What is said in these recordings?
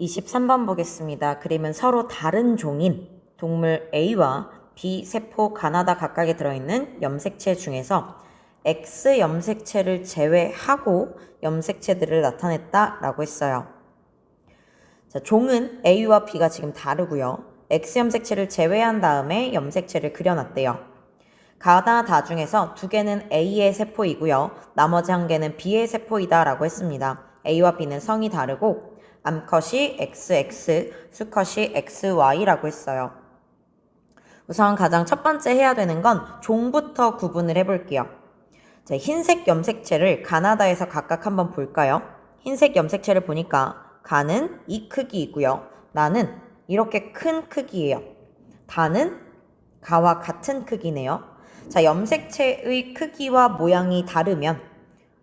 23번 보겠습니다. 그림은 서로 다른 종인 동물 A와 B 세포 가나다 각각에 들어있는 염색체 중에서 X 염색체를 제외하고 염색체들을 나타냈다라고 했어요. 자, 종은 A와 B가 지금 다르고요. X 염색체를 제외한 다음에 염색체를 그려놨대요. 가나다 중에서 두 개는 A의 세포이고요. 나머지 한 개는 B의 세포이다라고 했습니다. A와 B는 성이 다르고 암컷이 XX, 수컷이 XY라고 했어요. 우선 가장 첫 번째 해야 되는 건 종부터 구분을 해볼게요. 자, 흰색 염색체를 가나다에서 각각 한번 볼까요? 흰색 염색체를 보니까 가는 이 크기이고요. 나는 이렇게 큰 크기예요. 다는 가와 같은 크기네요. 자, 염색체의 크기와 모양이 다르면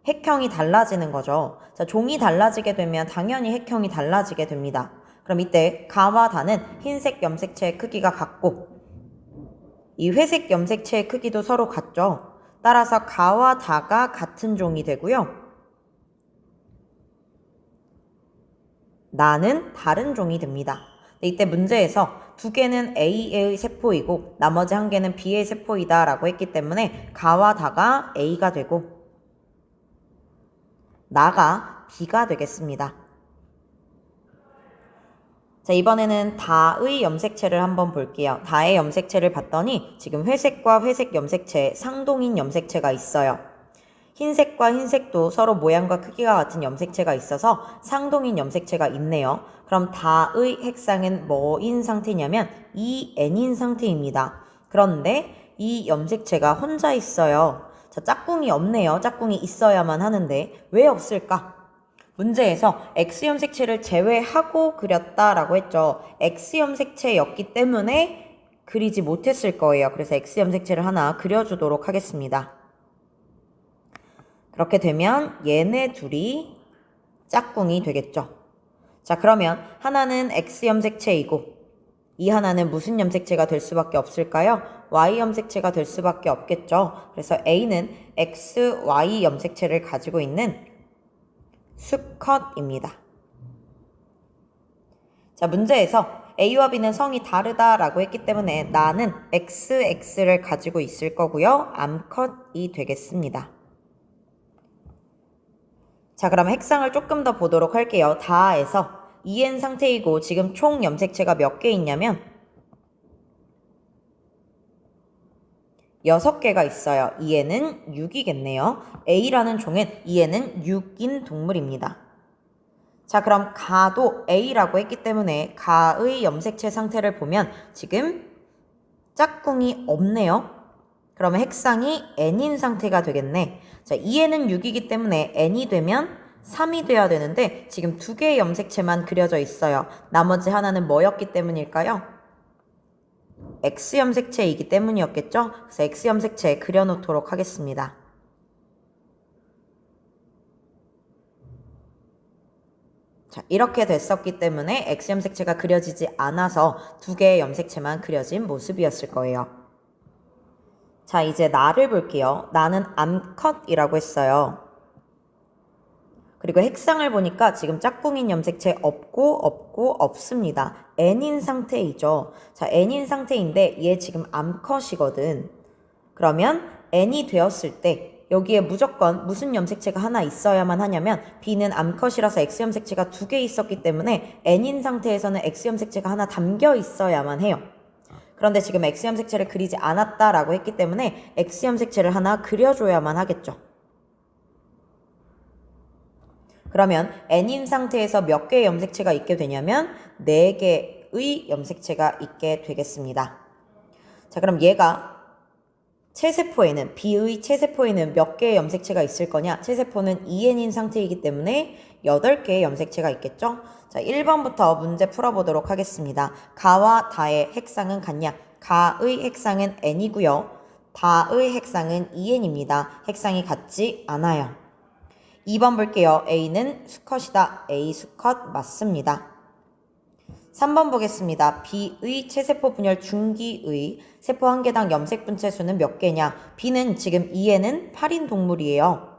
핵형이 달라지는 거죠. 자, 종이 달라지게 되면 당연히 핵형이 달라지게 됩니다. 그럼 이때 가와 다는 흰색 염색체의 크기가 같고 이 회색 염색체의 크기도 서로 같죠. 따라서 가와 다가 같은 종이 되고요. 나는 다른 종이 됩니다. 이때 문제에서 두 개는 A의 세포이고 나머지 한 개는 B의 세포이다 라고 했기 때문에 가와 다가 A가 되고 나가 B가 되겠습니다. 자, 이번에는 다의 염색체를 한번 볼게요. 다의 염색체를 봤더니 지금 회색과 회색 염색체, 상동인 염색체가 있어요. 흰색과 흰색도 서로 모양과 크기가 같은 염색체가 있어서 상동인 염색체가 있네요. 그럼 다의 핵상은 뭐인 상태냐면 EN인 상태입니다. 그런데 이 염색체가 혼자 있어요. 자, 짝꿍이 없네요. 짝꿍이 있어야만 하는데 왜 없을까? 문제에서 X 염색체를 제외하고 그렸다라고 했죠. X 염색체였기 때문에 그리지 못했을 거예요. 그래서 X 염색체를 하나 그려주도록 하겠습니다. 그렇게 되면 얘네 둘이 짝꿍이 되겠죠. 자, 그러면 하나는 X 염색체이고 이 하나는 무슨 염색체가 될 수밖에 없을까요? Y 염색체가 될 수밖에 없겠죠. 그래서 A는 X, Y 염색체를 가지고 있는 수컷입니다. 자, 문제에서 A와 B는 성이 다르다라고 했기 때문에 나는 XX를 가지고 있을 거고요. 암컷이 되겠습니다. 자, 그럼 핵상을 조금 더 보도록 할게요. 다에서 EN 상태이고 지금 총 염색체가 몇 개 있냐면 6개가 있어요. EN은 6이겠네요. A라는 종은 EN은 6인 동물입니다. 자, 그럼 가도 A라고 했기 때문에 가의 염색체 상태를 보면 지금 짝꿍이 없네요. 그러면 핵상이 N인 상태가 되겠네. 자, 2에는 6이기 때문에 N이 되면 3이 돼야 되는데 지금 두 개의 염색체만 그려져 있어요. 나머지 하나는 뭐였기 때문일까요? X 염색체이기 때문이었겠죠? 그래서 X 염색체 그려놓도록 하겠습니다. 자, 이렇게 됐었기 때문에 X 염색체가 그려지지 않아서 두 개의 염색체만 그려진 모습이었을 거예요. 자, 이제 나를 볼게요. 나는 암컷이라고 했어요. 그리고 핵상을 보니까 지금 짝꿍인 염색체 없고 없고 없습니다. N인 상태이죠. 자, N인 상태인데 얘 지금 암컷이거든. 그러면 N이 되었을 때 여기에 무조건 무슨 염색체가 하나 있어야만 하냐면 B는 암컷이라서 X 염색체가 두 개 있었기 때문에 N인 상태에서는 X 염색체가 하나 담겨 있어야만 해요. 그런데 지금 X 염색체를 그리지 않았다라고 했기 때문에 X 염색체를 하나 그려줘야만 하겠죠. 그러면 N인 상태에서 몇 개의 염색체가 있게 되냐면 4개의 염색체가 있게 되겠습니다. 자, 그럼 얘가 체세포에는 B의 체세포에는 몇 개의 염색체가 있을 거냐? 체세포는 EN인 상태이기 때문에 8개의 염색체가 있겠죠? 자, 1번부터 문제 풀어보도록 하겠습니다. 가와 다의 핵상은 같냐? 가의 핵상은 N이고요. 다의 핵상은 EN입니다. 핵상이 같지 않아요. 2번 볼게요. A는 수컷이다. A 수컷 맞습니다. 3번 보겠습니다. B의 체세포 분열 중기의 세포 한 개당 염색 분체 수는 몇 개냐? B는 지금 2에는 8인 동물이에요.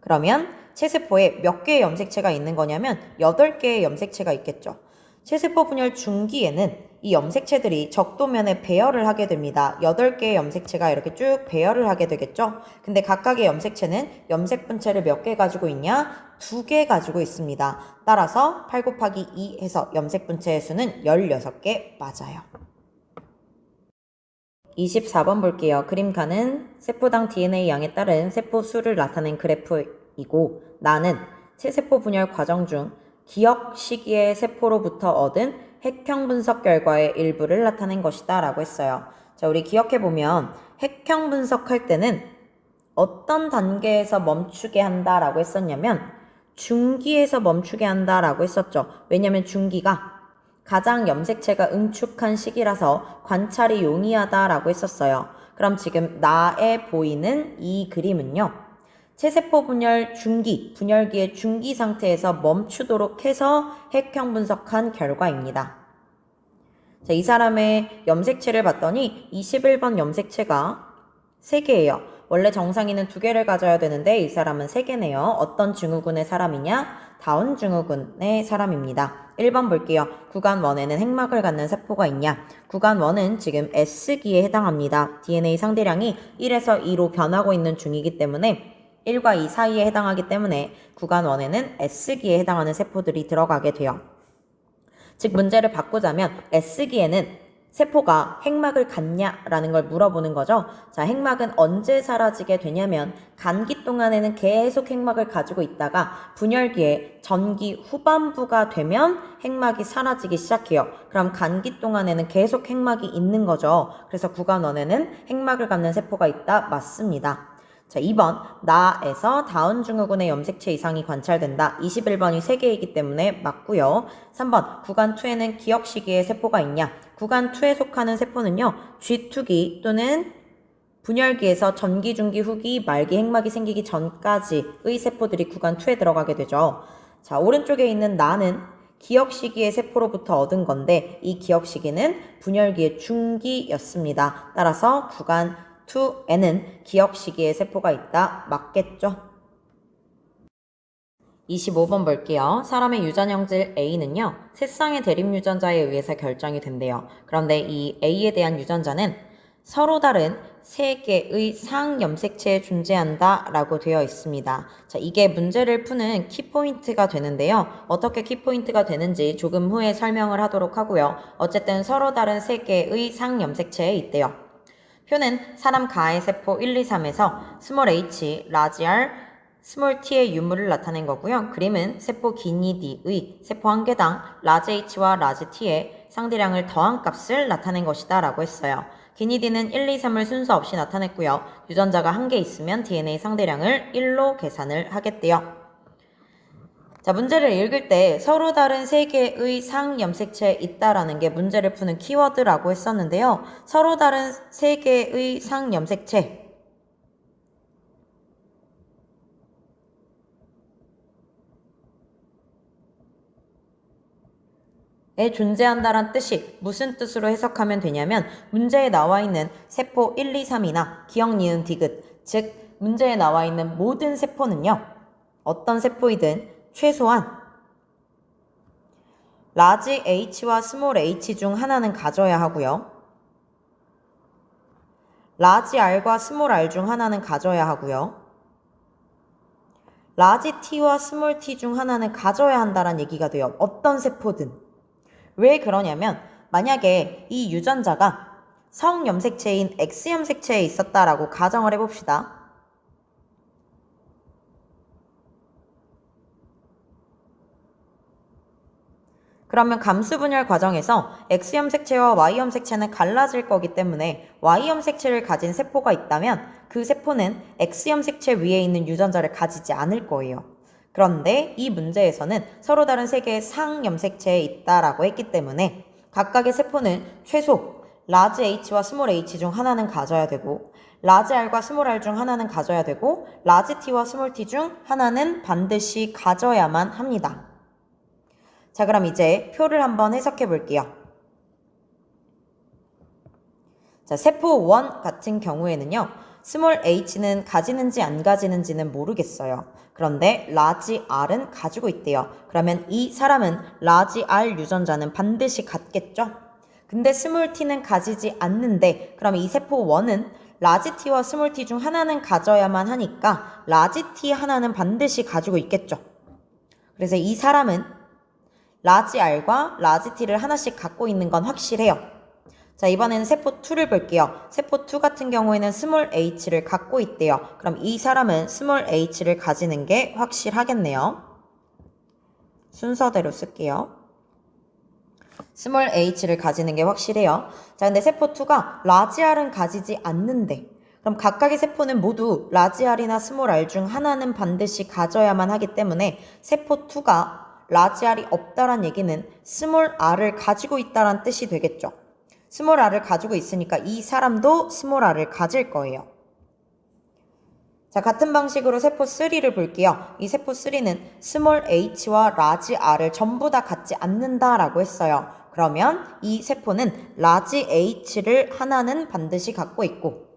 그러면 체세포에 몇 개의 염색체가 있는 거냐면 8개의 염색체가 있겠죠. 체세포 분열 중기에는 이 염색체들이 적도면에 배열을 하게 됩니다. 8개의 염색체가 이렇게 쭉 배열을 하게 되겠죠. 근데 각각의 염색체는 염색 분체를 몇 개 가지고 있냐? 두 개 가지고 있습니다. 따라서 8 곱하기 2 해서 염색 분체의 수는 16개 맞아요. 24번 볼게요. 그림가는 세포당 DNA 양에 따른 세포 수를 나타낸 그래프이고 나는 체세포 분열 과정 중 기억 시기의 세포로부터 얻은 핵형 분석 결과의 일부를 나타낸 것이다 라고 했어요. 자, 우리 기억해 보면 핵형 분석할 때는 어떤 단계에서 멈추게 한다 라고 했었냐면 중기에서 멈추게 한다 라고 했었죠. 왜냐면 중기가 가장 염색체가 응축한 시기라서 관찰이 용이하다 라고 했었어요. 그럼 지금 나에 보이는 이 그림은요. 체세포 분열 중기, 분열기의 중기 상태에서 멈추도록 해서 핵형 분석한 결과입니다. 자, 이 사람의 염색체를 봤더니 21번 염색체가 3개예요. 원래 정상인은 2개를 가져야 되는데 이 사람은 3개네요. 어떤 증후군의 사람이냐? 다운 증후군의 사람입니다. 1번 볼게요. 구간 1에는 핵막을 갖는 세포가 있냐? 구간 1은 지금 S기에 해당합니다. DNA 상대량이 1에서 2로 변하고 있는 중이기 때문에 1과 2 사이에 해당하기 때문에 구간 1에는 S기에 해당하는 세포들이 들어가게 돼요. 즉 문제를 바꾸자면 S기에는 세포가 핵막을 갖냐라는 걸 물어보는 거죠. 자, 핵막은 언제 사라지게 되냐면 간기 동안에는 계속 핵막을 가지고 있다가 분열기에 전기 후반부가 되면 핵막이 사라지기 시작해요. 그럼 간기 동안에는 계속 핵막이 있는 거죠. 그래서 구간원에는 핵막을 갖는 세포가 있다. 맞습니다. 자, 2번. 나에서 다운 증후군의 염색체 이상이 관찰된다. 21번이 3개이기 때문에 맞고요. 3번. 구간 2에는 기억 시기의 세포가 있냐? 구간 2에 속하는 세포는요. G2기 또는 분열기에서 전기, 중기, 후기, 말기, 핵막이 생기기 전까지의 세포들이 구간 2에 들어가게 되죠. 자, 오른쪽에 있는 나는 기억 시기의 세포로부터 얻은 건데 이 기억 시기는 분열기의 중기였습니다. 따라서 구간 2에는 기억 시기의 세포가 있다. 맞겠죠? 25번 볼게요. 사람의 유전형질 A는요, 세쌍의 대립 유전자에 의해서 결정이 된대요. 그런데 이 A에 대한 유전자는 서로 다른 세 개의 상염색체에 존재한다 라고 되어 있습니다. 자, 이게 문제를 푸는 키포인트가 되는데요. 어떻게 키포인트가 되는지 조금 후에 설명을 하도록 하고요. 어쨌든 서로 다른 세 개의 상염색체에 있대요. 표는 사람 가해 세포 1, 2, 3에서 스몰 h, 라지 r, 스몰 t의 유무를 나타낸 거고요. 그림은 세포 기니 d의 세포 한 개당 라지 h와 라지 t의 상대량을 더한 값을 나타낸 것이다 라고 했어요. 기니 d는 1, 2, 3을 순서 없이 나타냈고요. 유전자가 한 개 있으면 DNA 상대량을 1로 계산을 하겠대요. 자, 문제를 읽을 때 서로 다른 세 개의 상염색체에 있다라는 게 문제를 푸는 키워드라고 했었는데요. 서로 다른 세 개의 상염색체. 에 존재한다란 뜻이 무슨 뜻으로 해석하면 되냐면 문제에 나와 있는 세포 1, 2, 3이나 기억, 니은, 디귿 즉 문제에 나와 있는 모든 세포는요. 어떤 세포이든 최소한 라지 h와 스몰 h 중 하나는 가져야 하고요. 라지 r과 스몰 r 중 하나는 가져야 하고요. 라지 t와 스몰 t 중 하나는 가져야 한다는 얘기가 돼요. 어떤 세포든. 왜 그러냐면 만약에 이 유전자가 성염색체인 X염색체에 있었다라고 가정을 해봅시다. 그러면 감수 분열 과정에서 X염색체와 Y염색체는 갈라질 거기 때문에 Y염색체를 가진 세포가 있다면 그 세포는 X염색체 위에 있는 유전자를 가지지 않을 거예요. 그런데 이 문제에서는 서로 다른 세 개의 상 염색체에 있다라고 했기 때문에 각각의 세포는 최소 라지 H와 스몰 h 중 하나는 가져야 되고 라지 R과 스몰 r 중 하나는 가져야 되고 라지 T와 스몰 t 중 하나는 반드시 가져야만 합니다. 자, 그럼 이제 표를 한번 해석해 볼게요. 자, 세포 1 같은 경우에는요. 스몰 h는 가지는지 안 가지는지는 모르겠어요. 그런데 라지 r은 가지고 있대요. 그러면 이 사람은 라지 r 유전자는 반드시 갖겠죠? 근데 스몰 t는 가지지 않는데 그러면 이 세포 1은 라지 t와 스몰 t 중 하나는 가져야만 하니까 라지 t 하나는 반드시 가지고 있겠죠. 그래서 이 사람은 라지 r과 라지 t를 하나씩 갖고 있는 건 확실해요. 자, 이번에는 세포 2를 볼게요. 세포 2 같은 경우에는 스몰 h를 갖고 있대요. 그럼 이 사람은 스몰 h를 가지는 게 확실하겠네요. 순서대로 쓸게요. 스몰 h를 가지는 게 확실해요. 자, 근데 세포 2가 라지 r은 가지지 않는데 그럼 각각의 세포는 모두 라지 r이나 스몰 r 중 하나는 반드시 가져야만 하기 때문에 세포 2가 라지 r이 없다란 얘기는 스몰 r을 가지고 있다란 뜻이 되겠죠. 스몰 r을 가지고 있으니까 이 사람도 스몰 r을 가질 거예요. 자, 같은 방식으로 세포 3를 볼게요. 이 세포 3는 스몰 h와 라지 r을 전부 다 갖지 않는다라고 했어요. 그러면 이 세포는 라지 h를 하나는 반드시 갖고 있고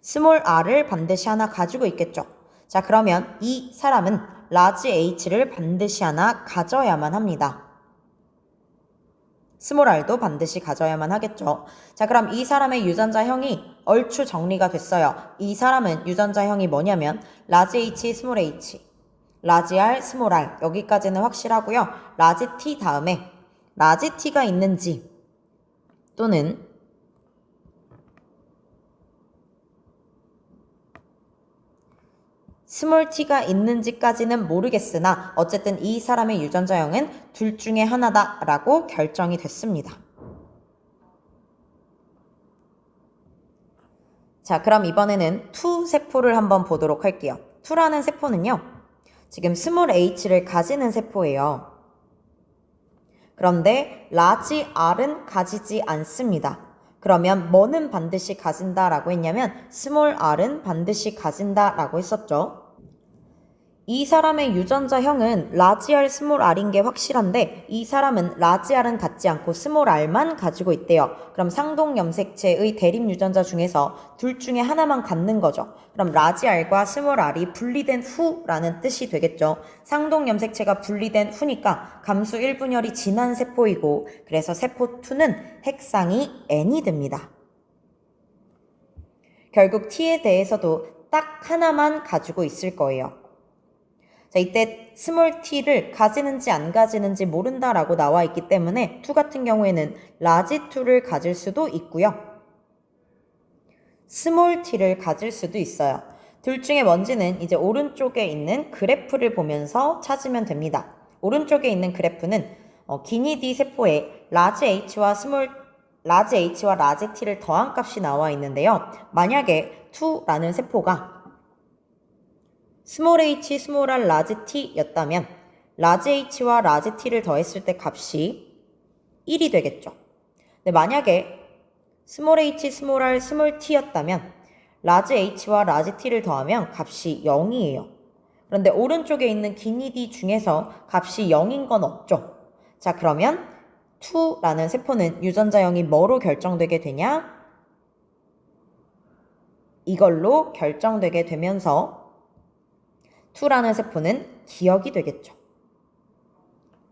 스몰 r을 반드시 하나 가지고 있겠죠. 자, 그러면 이 사람은 라지 h를 반드시 하나 가져야만 합니다. 스몰 r도 반드시 가져야만 하겠죠. 자, 그럼 이 사람의 유전자 형이 얼추 정리가 됐어요. 이 사람은 유전자 형이 뭐냐면 라지 h, 스몰 h, 라지 r, 스몰 r 여기까지는 확실하고요. 라지 t 다음에 라지 t가 있는지 또는 스몰 t가 있는지까지는 모르겠으나 어쨌든 이 사람의 유전자형은 둘 중에 하나다라고 결정이 됐습니다. 자, 그럼 이번에는 2 세포를 한번 보도록 할게요. 2라는 세포는요. 지금 스몰 h를 가지는 세포예요. 그런데 라지 r은 가지지 않습니다. 그러면 뭐는 반드시 가진다라고 했냐면 스몰 r은 반드시 가진다라고 했었죠. 이 사람의 유전자형은 라지 R, 스몰 R인 게 확실한데 이 사람은 라지 R은 갖지 않고 스몰 R만 가지고 있대요. 그럼 상동 염색체의 대립 유전자 중에서 둘 중에 하나만 갖는 거죠. 그럼 라지 R과 스몰 R이 분리된 후라는 뜻이 되겠죠. 상동 염색체가 분리된 후니까 감수 1분열이 진한 세포이고 그래서 세포 2는 핵상이 N이 됩니다. 결국 T에 대해서도 딱 하나만 가지고 있을 거예요. 자, 이때 스몰 t를 가지는지 안 가지는지 모른다라고 나와 있기 때문에 2 같은 경우에는 라지 2를 가질 수도 있고요. 스몰 t를 가질 수도 있어요. 둘 중에 뭔지는 이제 오른쪽에 있는 그래프를 보면서 찾으면 됩니다. 오른쪽에 있는 그래프는 어, 기니 D 세포에 라지 H와 스몰 라지 H와 라지 T를 더한 값이 나와 있는데요. 만약에 2라는 세포가 스몰 h, 스몰 r, 라지 t 였다면 라지 h와 라지 t를 더했을 때 값이 1이 되겠죠. 근데 만약에 스몰 h, 스몰 r, 스몰 t였다면 라지 h와 라지 t를 더하면 값이 0이에요. 그런데 오른쪽에 있는 기니 d 중에서 값이 0인 건 없죠. 자, 그러면 2라는 세포는 유전자형이 뭐로 결정되게 되냐? 이걸로 결정되게 되면서 2라는 세포는 기억이 되겠죠.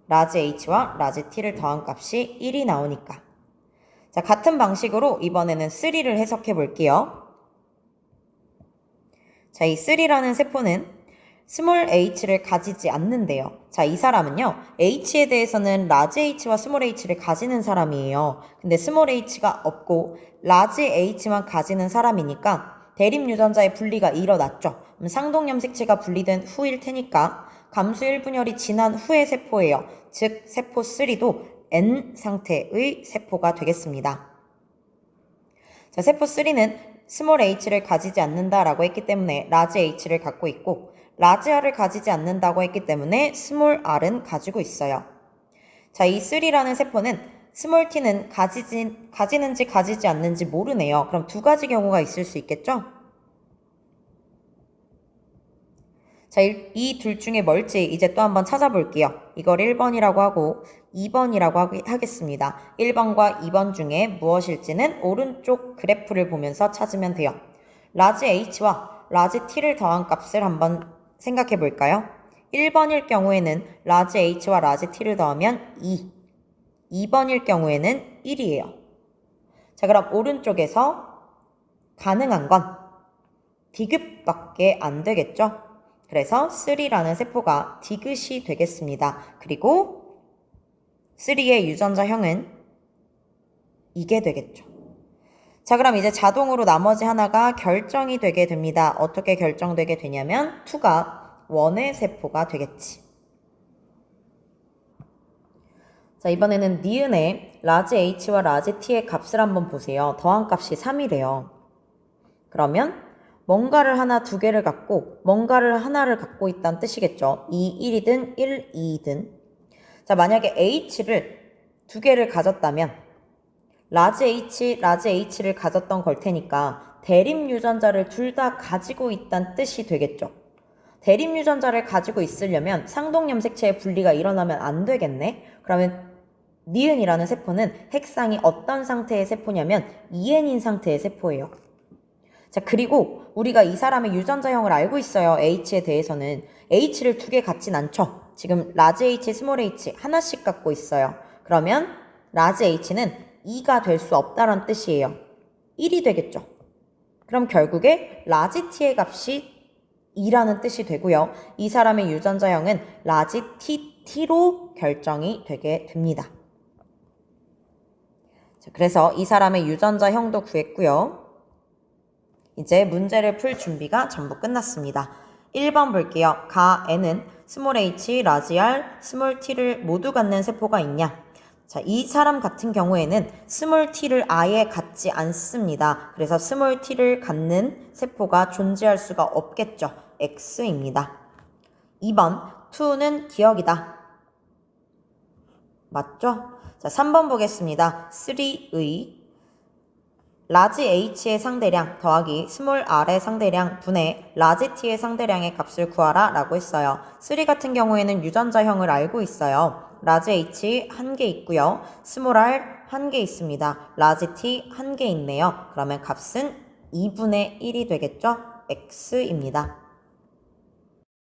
라지 h와 라지 t를 더한 값이 1이 나오니까. 자, 같은 방식으로 이번에는 3를 해석해 볼게요. 자, 이 3라는 세포는 스몰 h를 가지지 않는데요. 자, 이 사람은요, h에 대해서는 라지 h와 스몰 h를 가지는 사람이에요. 근데 스몰 h가 없고 라지 h만 가지는 사람이니까 대립 유전자의 분리가 일어났죠. 상동 염색체가 분리된 후일 테니까 감수 1분열이 지난 후의 세포예요. 즉 세포 3도 N 상태의 세포가 되겠습니다. 자, 세포 3는 스몰 h를 가지지 않는다라고 했기 때문에 라지 h를 갖고 있고 라지 r을 가지지 않는다고 했기 때문에 스몰 r은 가지고 있어요. 자, 이 3라는 세포는 스몰 t는 가지지, 가지는지 가지지 않는지 모르네요. 그럼 두 가지 경우가 있을 수 있겠죠? 자, 이 둘 중에 뭘지 이제 또 한번 찾아볼게요. 이걸 1번이라고 하고 2번이라고 하겠습니다. 1번과 2번 중에 무엇일지는 오른쪽 그래프를 보면서 찾으면 돼요. 라지 h와 라지 t를 더한 값을 한번 생각해 볼까요? 1번일 경우에는 라지 h와 라지 t를 더하면 2. 2번일 경우에는 1이에요. 자, 그럼 오른쪽에서 가능한 건 디귿밖에 안 되겠죠? 그래서 3라는 세포가 디귿이 되겠습니다. 그리고 3의 유전자형은 이게 되겠죠. 자, 그럼 이제 자동으로 나머지 하나가 결정이 되게 됩니다. 어떻게 결정되게 되냐면 2가 원의 세포가 되겠지. 자, 이번에는 니은의 라지 h와 라지 t의 값을 한번 보세요. 더한 값이 3이래요. 그러면 뭔가를 하나 두 개를 갖고 뭔가를 하나를 갖고 있다는 뜻이겠죠. 2, 1이든 1, 2이든. 자, 만약에 h를 두 개를 가졌다면 라지 h, 라지 h를 가졌던 걸 테니까 대립 유전자를 둘 다 가지고 있다는 뜻이 되겠죠. 대립 유전자를 가지고 있으려면 상동 염색체의 분리가 일어나면 안 되겠네. 그러면 니은이라는 세포는 핵상이 어떤 상태의 세포냐면 2n인 상태의 세포예요. 자, 그리고 우리가 이 사람의 유전자형을 알고 있어요. H에 대해서는. H를 두 개 갖진 않죠. 지금 라지 H, 스몰 h 하나씩 갖고 있어요. 그러면 라지 H는 2가 될 수 없다는 뜻이에요. 1이 되겠죠. 그럼 결국에 라지 T의 값이 2라는 뜻이 되고요. 이 사람의 유전자형은 라지 T, T로 결정이 되게 됩니다. 자, 그래서 이 사람의 유전자형도 구했고요. 이제 문제를 풀 준비가 전부 끝났습니다. 1번 볼게요. 가 N은 스몰 h, 라지 r, 스몰 t를 모두 갖는 세포가 있냐? 자, 이 사람 같은 경우에는 스몰 t를 아예 갖지 않습니다. 그래서 스몰 t를 갖는 세포가 존재할 수가 없겠죠. x입니다. 2번 2는 기억이다. 맞죠? 자, 3번 보겠습니다. 3의 라지 h의 상대량 더하기 스몰 r의 상대량 분의 라지 t의 상대량의 값을 구하라 라고 했어요. 3 같은 경우에는 유전자형을 알고 있어요. 라지 h 한 개 있고요. 스몰 r 한 개 있습니다. 라지 t 한 개 있네요. 그러면 값은 2분의 1이 되겠죠? x입니다.